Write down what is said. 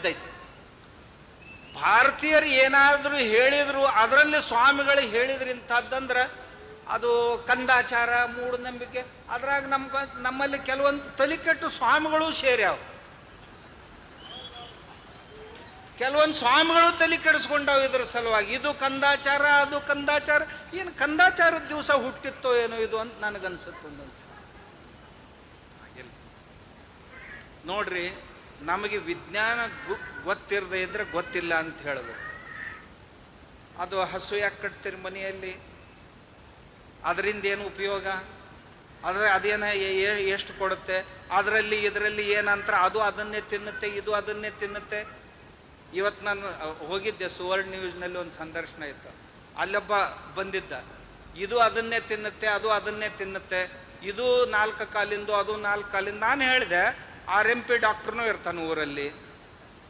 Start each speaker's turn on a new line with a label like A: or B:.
A: ಇದ್ದೈತಿ. ಭಾರತೀಯರು ಏನಾದರೂ ಹೇಳಿದ್ರು, ಅದರಲ್ಲಿ ಸ್ವಾಮಿಗಳು ಹೇಳಿದ್ರಿಂಥದ್ದಂದ್ರೆ ಅದು ಕಂದಾಚಾರ, ಮೂಢನಂಬಿಕೆ, ಅದ್ರಾಗ ನಮ್ಗೆ, ನಮ್ಮಲ್ಲಿ ಕೆಲವೊಂದು ತಲಿಕೆಟ್ಟು ಸ್ವಾಮಿಗಳು ಸೇರ್ಯಾವ. ಕೆಲವೊಂದು ಸ್ವಾಮಿಗಳು ತಲೆ ಕೆಡಿಸ್ಕೊಂಡವು ಇದ್ರ ಸಲುವಾಗಿ. ಇದು ಕಂದಾಚಾರ, ಅದು ಕಂದಾಚಾರ. ಏನು ಕಂದಾಚಾರದ ದಿವಸ ಹುಟ್ಟಿತ್ತೋ ಏನೋ ಇದು ಅಂತ ನನಗನ್ಸುತ್ತೆ ಒಂದೊಂದ್ಸಲ. ನೋಡ್ರಿ ನಮಗೆ ವಿಜ್ಞಾನ ಗೊತ್ತಿರದೆ ಇದ್ರೆ ಗೊತ್ತಿಲ್ಲ ಅಂತ ಹೇಳಬೇಕು. ಅದು ಹಸು ಯಾಕೆ ಕಟ್ತೀರಿ ಮನೆಯಲ್ಲಿ? ಅದರಿಂದ ಏನು ಉಪಯೋಗ? ಅದರ ಅದೇನ ಎಷ್ಟು ಕೊಡುತ್ತೆ? ಅದರಲ್ಲಿ, ಇದರಲ್ಲಿ ಏನಂತರ ಅದು ಅದನ್ನೇ ತಿನ್ನುತ್ತೆ, ಇದು ಅದನ್ನೇ ತಿನ್ನುತ್ತೆ. ಇವತ್ತು ನಾನು ಹೋಗಿದ್ದೆ, ಸುವರ್ಣ ನ್ಯೂಸ್ನಲ್ಲಿ ಒಂದು ಸಂದರ್ಶನ ಇತ್ತು. ಅಲ್ಲೊಬ್ಬ ಬಂದಿದ್ದ. ಇದು ಅದನ್ನೇ ತಿನ್ನುತ್ತೆ, ಅದು ಅದನ್ನೇ ತಿನ್ನುತ್ತೆ. ಇದು ನಾಲ್ಕು ಕಾಲಿಂದು, ಅದು ನಾಲ್ಕು ಕಾಲಿಂದ. ನಾನು ಹೇಳಿದೆ ಆರ್ ಎಂ ಪಿ ಡಾಕ್ಟ್ರನೂ ಇರ್ತಾನೆ ಊರಲ್ಲಿ.